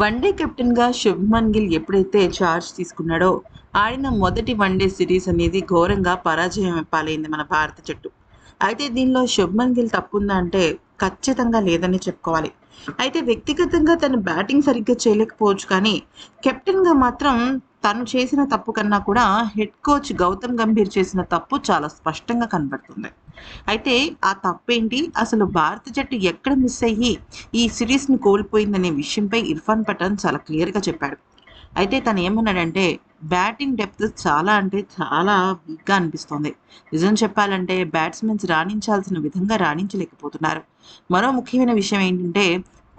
One day కెప్టెన్గా శుభ్మన్ గిల్ ఎప్పుడైతే charge తీసుకున్నాడో ఆడిన మొదటి వన్డే సిరీస్ అనేది ఘోరంగా పరాజయం పాలైంది మన భారత జట్టు. అయితే దీనిలో శుభ్మన్ గిల్ తప్పుందా అంటే ఖచ్చితంగా లేదని చెప్పుకోవాలి. అయితే వ్యక్తిగతంగా తను బ్యాటింగ్ సరిగ్గా చేయలేకపోవచ్చు కానీ కెప్టెన్గా మాత్రం తను చేసిన తప్పు కన్నా కూడా హెడ్ కోచ్ గౌతమ్ గంభీర్ చేసిన తప్పు చాలా స్పష్టంగా కనబడుతుంది. అయితే ఆ తప్పేంటి? అసలు భారత జట్టు ఎక్కడ మిస్ అయ్యి ఈ సిరీస్ని కోల్పోయిందనే విషయంపై ఇర్ఫాన్ పఠాన్ చాలా క్లియర్గా చెప్పాడు. అయితే తను ఏమన్నాడంటే బ్యాటింగ్ డెప్త్ చాలా అంటే చాలా వీక్గా అనిపిస్తోంది. నిజం చెప్పాలంటే బ్యాట్స్మెన్స్ రాణించాల్సిన విధంగా రాణించలేకపోతున్నారు. మరో ముఖ్యమైన విషయం ఏంటంటే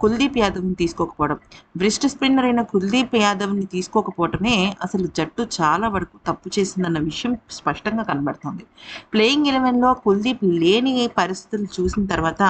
కుల్దీప్ యాదవ్ని తీసుకోకపోవడం. బ్రిస్ట్ స్పిన్నర్ అయిన కుల్దీప్ యాదవ్ని తీసుకోకపోవటమే అసలు జట్టు చాలా వరకు తప్పు చేసిందన్న విషయం స్పష్టంగా కనబడుతుంది. ప్లేయింగ్ ఎలెవెన్లో కుల్దీప్ లేని పరిస్థితులు చూసిన తర్వాత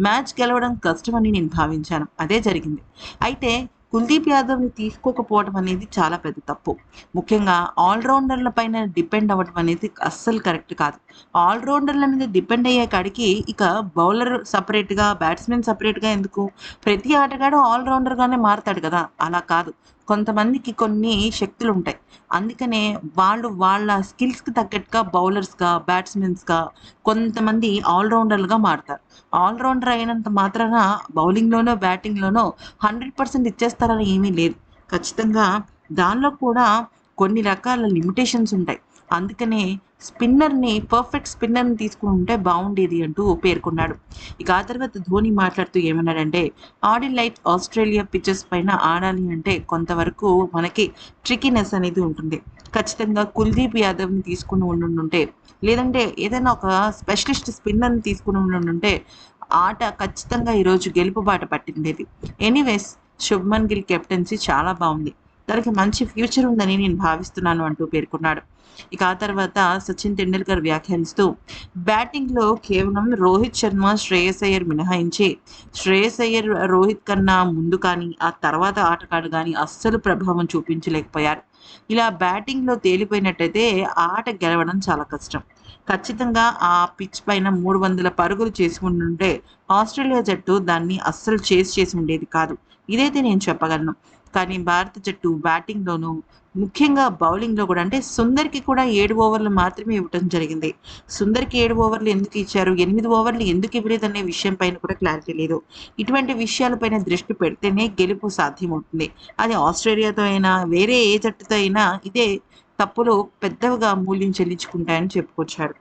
మ్యాచ్ గెలవడం కష్టమని నేను భావించాను. అదే జరిగింది. అయితే కుల్దీప్ యాదవ్ని తీసుకోకపోవడం అనేది చాలా పెద్ద తప్పు. ముఖ్యంగా ఆల్రౌండర్ల పైన డిపెండ్ అవ్వడం అనేది అస్సలు కరెక్ట్ కాదు. ఆల్రౌండర్ల మీద డిపెండ్ అయ్యే కాడికి ఇక బౌలర్ సపరేట్గా బ్యాట్స్మెన్ సపరేట్గా ఎందుకు? ప్రతి ఆటగాడు ఆల్రౌండర్గానే మారుతాడు కదా? అలా కాదు. కొంతమందికి కొన్ని శక్తులు ఉంటాయి అందుకనే వాళ్ళు వాళ్ళ స్కిల్స్కి తగ్గట్టుగా బౌలర్స్గా బ్యాట్స్మెన్స్గా కొంతమంది ఆల్రౌండర్లుగా మారుతారు. ఆల్రౌండర్ అయినంత మాత్రాన బౌలింగ్లోనో బ్యాటింగ్లోనో హండ్రెడ్ పర్సెంట్ ఇచ్చేస్తారని ఏమీ లేదు. ఖచ్చితంగా దానిలో కూడా కొన్ని రకాల లిమిటేషన్స్ ఉంటాయి. అందుకనే స్పిన్నర్ని పర్ఫెక్ట్ స్పిన్నర్ని తీసుకుని ఉంటే బాగుండేది అంటూ పేర్కొన్నాడు. ఇక ఆ తర్వాత ధోని మాట్లాడుతూ ఏమన్నాడంటే ఆడి లైట్ ఆస్ట్రేలియా పిచ్చెస్ పైన ఆడాలి అంటే కొంతవరకు మనకి ట్రికీనెస్ అనేది ఉంటుంది. ఖచ్చితంగా కుల్దీప్ యాదవ్ని తీసుకుని ఉండుంటే లేదంటే ఏదైనా ఒక స్పెషలిస్ట్ స్పిన్నర్ని తీసుకుని ఉండుంటే ఆట ఖచ్చితంగా ఈరోజు గెలుపు బాట పట్టిండేది. ఎనీవేస్ శుభ్మన్ గిల్ కెప్టెన్సీ చాలా బాగుంది. తనకి మంచి ఫ్యూచర్ ఉందని నేను భావిస్తున్నాను అంటూ పేర్కొన్నాడు. ఇక ఆ తర్వాత సచిన్ టెండూల్కర్ వ్యాఖ్యానిస్తూ బ్యాటింగ్లో కేవలం రోహిత్ శర్మ శ్రేయస్ అయ్యర్ మినహాయించి. శ్రేయస్ అయ్యర్ రోహిత్ కన్నా ముందు కానీ ఆ తర్వాత ఆటగాడు కానీ అస్సలు ప్రభావం చూపించలేకపోయారు. ఇలా బ్యాటింగ్లో తేలిపోయినట్టయితే ఆట గెలవడం చాలా కష్టం. ఖచ్చితంగా ఆ పిచ్ పైన మూడు వందల పరుగులు చేసి ఉండుంటే ఆస్ట్రేలియా జట్టు దాన్ని అస్సలు చేసి చేసి ఉండేది కాదు. ఇదైతే నేను చెప్పగలను. కానీ భారత జట్టు బ్యాటింగ్లోనూ ముఖ్యంగా బౌలింగ్లో కూడా అంటే సుందర్కి కూడా ఏడు ఓవర్లు మాత్రమే ఇవ్వటం జరిగింది. సుందర్కి ఏడు ఓవర్లు ఎందుకు ఇచ్చారు? ఎనిమిది ఓవర్లు ఎందుకు ఇవ్వలేదు అనే విషయం పైన కూడా క్లారిటీ లేదు. ఇటువంటి విషయాలపైన దృష్టి పెడితేనే గెలుపు సాధ్యమవుతుంది. అది ఆస్ట్రేలియాతో అయినా వేరే ఏ జట్టుతో అయినా ఇదే తప్పులో పెద్దగా మూల్యం చెల్లించుకుంటాయని చెప్పుకొచ్చాడు